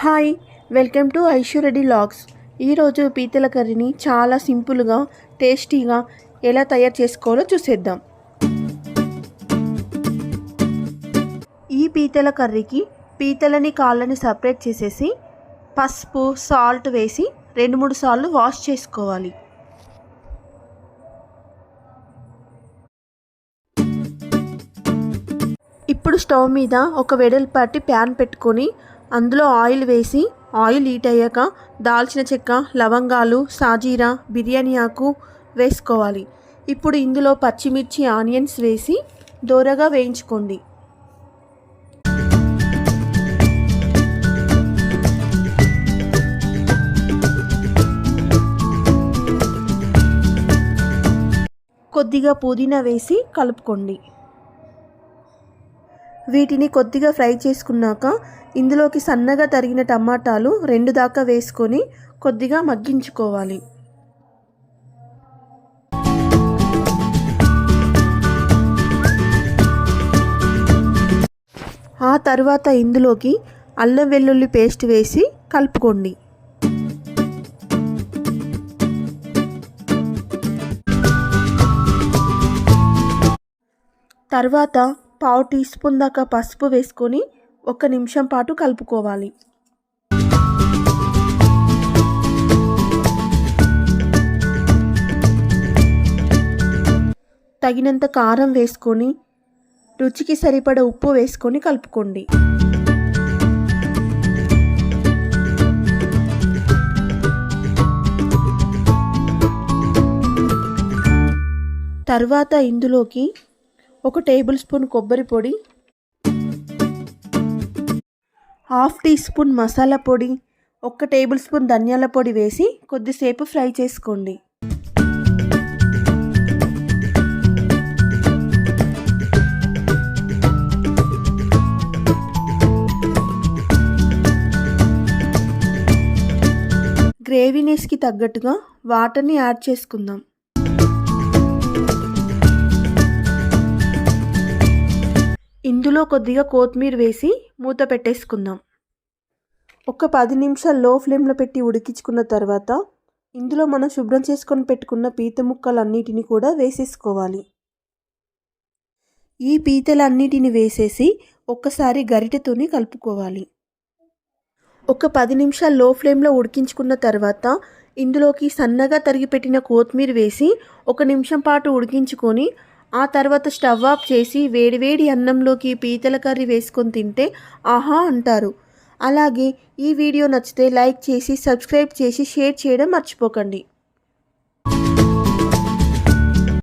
Hi welcome to Aishwareddy vlogs. ఈరోజు పీతల కర్రీని చాలా సింపుల్గా టేస్టీగా ఎలా తయారు చేసుకోవాలో చూసేద్దాం. ఈ పీతల కర్రీకి పీతలని కాళ్ళని సపరేట్ చేసేసి పసుపు సాల్ట్ వేసి రెండు మూడు సార్లు వాష్ చేసుకోవాలి. ఇప్పుడు స్టవ్ మీద ఒక వెడల్పాటి ప్యాన్ పెట్టుకొని అందులో ఆయిల్ వేసి ఆయిల్ హీట్ అయ్యాక దాల్చిన చెక్క లవంగాలు సాజీరా బిర్యానీ ఆకు వేసుకోవాలి. ఇప్పుడు ఇందులో పచ్చిమిర్చి ఆనియన్స్ వేసి దోరగా వేయించుకోండి. కొద్దిగా పుదీనా వేసి కలుపుకోండి. వీటిని కొద్దిగా ఫ్రై చేసుకున్నాక ఇందులోకి సన్నగా తరిగిన టమాటాలు రెండు దాకా వేసుకొని కొద్దిగా మగ్గించుకోవాలి. ఆ తర్వాత ఇందులోకి అల్లం వెల్లుల్లి పేస్ట్ వేసి కలుపుకోండి. తర్వాత పావు టీ స్పూన్ దాకా పసుపు వేసుకొని ఒక నిమిషం పాటు కలుపుకోవాలి. తగినంత కారం వేసుకొని రుచికి సరిపడ ఉప్పు వేసుకొని కలుపుకోండి. తర్వాత ఇందులోకి ఒక టేబుల్ స్పూన్ కొబ్బరి పొడి హాఫ్ టీ స్పూన్ మసాలా పొడి ఒక టేబుల్ స్పూన్ ధనియాల పొడి వేసి కొద్దిసేపు ఫ్రై చేసుకోండి. గ్రేవీనెస్కి తగ్గట్టుగా వాటర్ని యాడ్ చేసుకుందాం. ఇందులో కొద్దిగా కొత్తిమీర వేసి మూత పెట్టేసుకుందాం. ఒక పది నిమిషాలు లో ఫ్లేమ్లో పెట్టి ఉడికించుకున్న తర్వాత ఇందులో మనం శుభ్రం చేసుకొని పెట్టుకున్న పీత ముక్కలన్నిటిని కూడా వేసేసుకోవాలి. ఈ పీతలన్నిటిని వేసేసి ఒక్కసారి గరిటెతోని కలుపుకోవాలి. ఒక పది నిమిషాలు లో ఫ్లేమ్లో ఉడికించుకున్న తర్వాత ఇందులోకి సన్నగా తరిగి పెట్టిన కొత్తిమీర వేసి ఒక నిమిషం పాటు ఉడికించుకొని ఆ తర్వాత స్టవ్ ఆఫ్ చేసి వేడివేడి అన్నంలోకి పీతల కర్రీ వేసుకొని తింటే ఆహా అంటారు. అలాగే ఈ వీడియో నచ్చితే లైక్ చేసి సబ్స్క్రైబ్ చేసి షేర్ చేయడం మర్చిపోకండి.